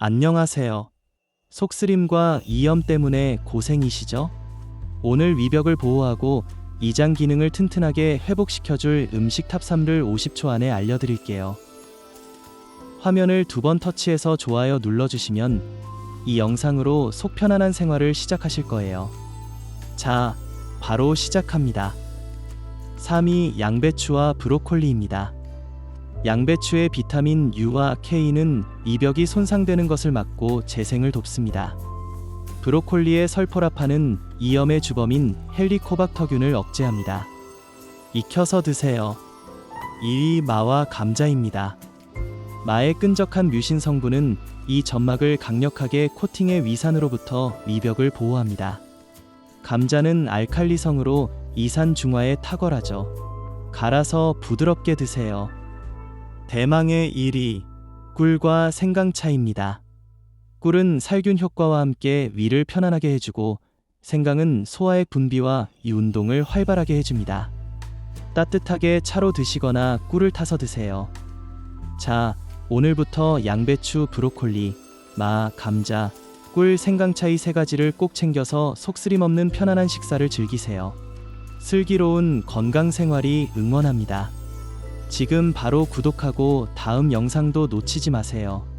안녕하세요. 속쓰림과 이염 때문에 고생이시죠? 오늘 위벽을 보호하고 이장 기능을 튼튼하게 회복시켜줄 음식 탑3를 50초 안에 알려드릴게요. 화면을 두 번 터치해서 좋아요 눌러주시면 이 영상으로 속 편안한 생활을 시작하실 거예요. 자, 바로 시작합니다. 3위 양배추와 브로콜리입니다. 양배추의 비타민 U와 K는 이벽이 손상되는 것을 막고 재생을 돕습니다. 브로콜리의 설포라파는 이염의 주범인 헬리코박터균을 억제합니다. 익혀서 드세요. 2위 마와 감자입니다. 마의 끈적한 뮤신 성분은 이 점막을 강력하게 코팅해 위산으로부터 위벽을 보호합니다. 감자는 알칼리성으로 이산 중화에 탁월하죠. 갈아서 부드럽게 드세요. 대망의 1위 꿀과 생강차입니다. 꿀은 살균 효과와 함께 위를 편안하게 해주고 생강은 소화의 분비와 이 운동을 활발하게 해줍니다. 따뜻하게 차로 드시거나 꿀을 타서 드세요. 자, 오늘부터 양배추, 브로콜리, 마, 감자, 꿀, 생강차 이 세 가지를 꼭 챙겨서 속쓰림 없는 편안한 식사를 즐기세요. 슬기로운 건강 생활이 응원합니다. 지금 바로 구독하고 다음 영상도 놓치지 마세요.